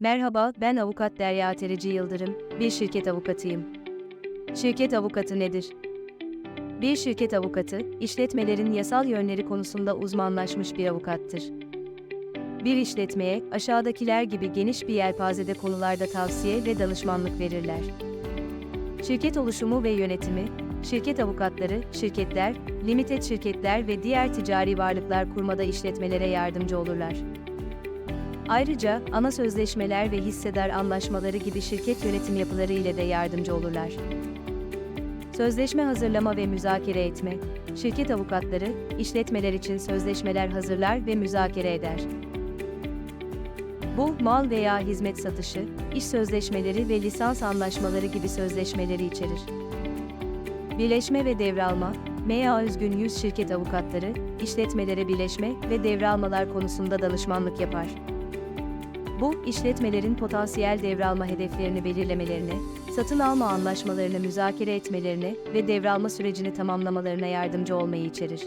Merhaba, ben avukat Derya Tereci Yıldırım, bir şirket avukatıyım. Şirket avukatı nedir? Bir şirket avukatı, işletmelerin yasal yönleri konusunda uzmanlaşmış bir avukattır. Bir işletmeye, aşağıdakiler gibi geniş bir yelpazede konularda tavsiye ve danışmanlık verirler. Şirket oluşumu ve yönetimi, şirket avukatları, şirketler, limited şirketler ve diğer ticari varlıklar kurmada işletmelere yardımcı olurlar. Ayrıca ana sözleşmeler ve hissedar anlaşmaları gibi şirket yönetim yapıları ile de yardımcı olurlar. Sözleşme hazırlama ve müzakere etme, şirket avukatları, işletmeler için sözleşmeler hazırlar ve müzakere eder. Bu, mal veya hizmet satışı, iş sözleşmeleri ve lisans anlaşmaları gibi sözleşmeleri içerir. Birleşme ve devralma, MA Özgün Yüz şirket avukatları, işletmelere birleşme ve devralmalar konusunda danışmanlık yapar. Bu, işletmelerin potansiyel devralma hedeflerini belirlemelerine, satın alma anlaşmalarını müzakere etmelerine ve devralma sürecini tamamlamalarına yardımcı olmayı içerir.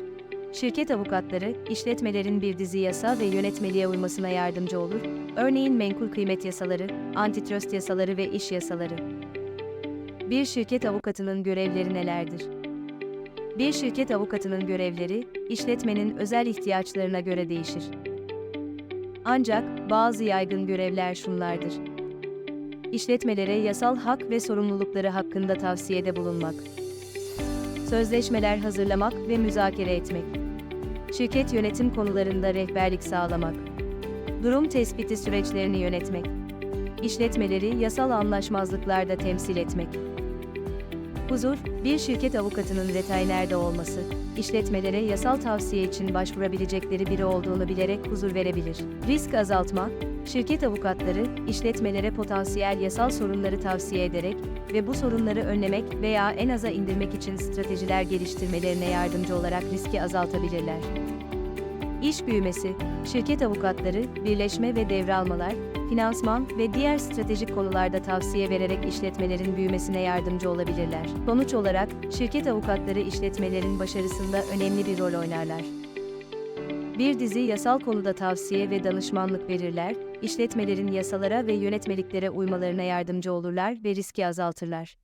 Şirket avukatları, işletmelerin bir dizi yasa ve yönetmeliğe uymasına yardımcı olur, örneğin menkul kıymet yasaları, antitrust yasaları ve iş yasaları. Bir şirket avukatının görevleri nelerdir? Bir şirket avukatının görevleri, işletmenin özel ihtiyaçlarına göre değişir. Ancak bazı yaygın görevler şunlardır. İşletmelere yasal hak ve sorumlulukları hakkında tavsiyede bulunmak. Sözleşmeler hazırlamak ve müzakere etmek. Şirket yönetim konularında rehberlik sağlamak. Durum tespiti süreçlerini yönetmek. İşletmeleri yasal anlaşmazlıklarda temsil etmek. Huzur, bir şirket avukatının retainerde olması, işletmelere yasal tavsiye için başvurabilecekleri biri olduğunu bilerek huzur verebilir. Risk azaltma, şirket avukatları, işletmelere potansiyel yasal sorunları tavsiye ederek ve bu sorunları önlemek veya en aza indirmek için stratejiler geliştirmelerine yardımcı olarak riski azaltabilirler. İş büyümesi, şirket avukatları, birleşme ve devralmalar, finansman ve diğer stratejik konularda tavsiye vererek işletmelerin büyümesine yardımcı olabilirler. Sonuç olarak, şirket avukatları işletmelerin başarısında önemli bir rol oynarlar. Bir dizi yasal konuda tavsiye ve danışmanlık verirler, işletmelerin yasalara ve yönetmeliklere uymalarına yardımcı olurlar ve riski azaltırlar.